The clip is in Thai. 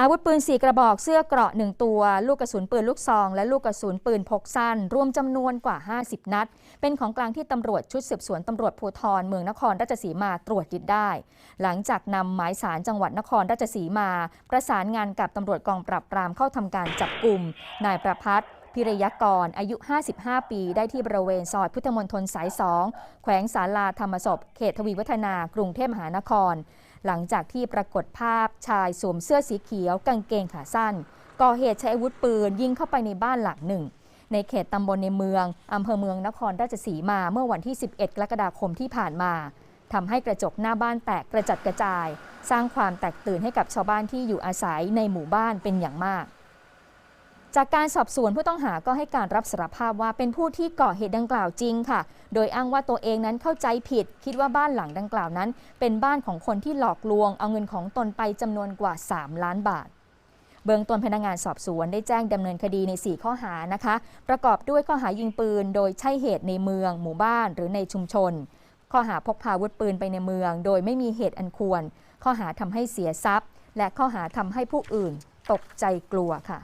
อาวุธปืน 4 กระบอกเสื้อเกราะ 1 ตัว ลูกกระสุนปืนลูกซอง และลูกกระสุนปืนพกสั้น รวมจำนวนกว่า 50 นัด เป็นของกลางที่ตำรวจชุดสืบสวนตำรวจภูธรเมืองนครราชสีมาตรวจยึดได้ หลังจากนำหมายสารจังหวัดนครราชสีมา ประสานงานกับตำรวจกองปราบปรามเข้าทำการจับกลุ่มนายประพัฒน์ พิรยกร อายุ 55 ปี ได้ที่บริเวณซอยพุทธมณฑลสาย 2 แขวงศาลาธรรมศพ เขตทวีวัฒนากรุงเทพมหานคร หลังจากที่ปรากฏภาพชายสวมเสื้อสีเขียว กางเกงขาสั้น ก่อเหตุใช้อาวุธปืนยิงเข้าไปในบ้านหลังหนึ่ง ในเขตตำบลในเมืองอำเภอเมืองนครราชสีมาเมื่อวันที่ 11 กรกฎาคมที่ผ่านมาทำให้กระจกหน้าบ้านแตกกระจัดกระจาย สร้างความแตกตื่นให้กับชาวบ้านที่อยู่อาศัยในหมู่บ้านเป็นอย่างมาก จากการสอบสวนผู้ต้องหาก็ให้การรับสารภาพว่าเป็นผู้ที่ก่อเหตุดังกล่าวจริงค่ะ โดยอ้างว่าตัวเองนั้นเข้าใจผิด คิดว่าบ้านหลังดังกล่าวนั้น เป็นบ้านของคนที่หลอกลวง เอาเงินของตนไปจำนวนกว่า 3 ล้านบาท เบื้องต้นพนักงานสอบสวนได้แจ้งดำเนินคดีใน 4 ข้อหานะคะ ประกอบด้วยข้อหายิงปืน โดยใช่เหตุในเมือง หมู่บ้านหรือในชุมชน ข้อหาพกพาอาวุธปืนไปในเมือง โดยไม่มีเหตุอันควร ข้อหาทำให้เสียทรัพย์ และข้อหาทำให้ผู้อื่น ตกใจกลัวค่ะ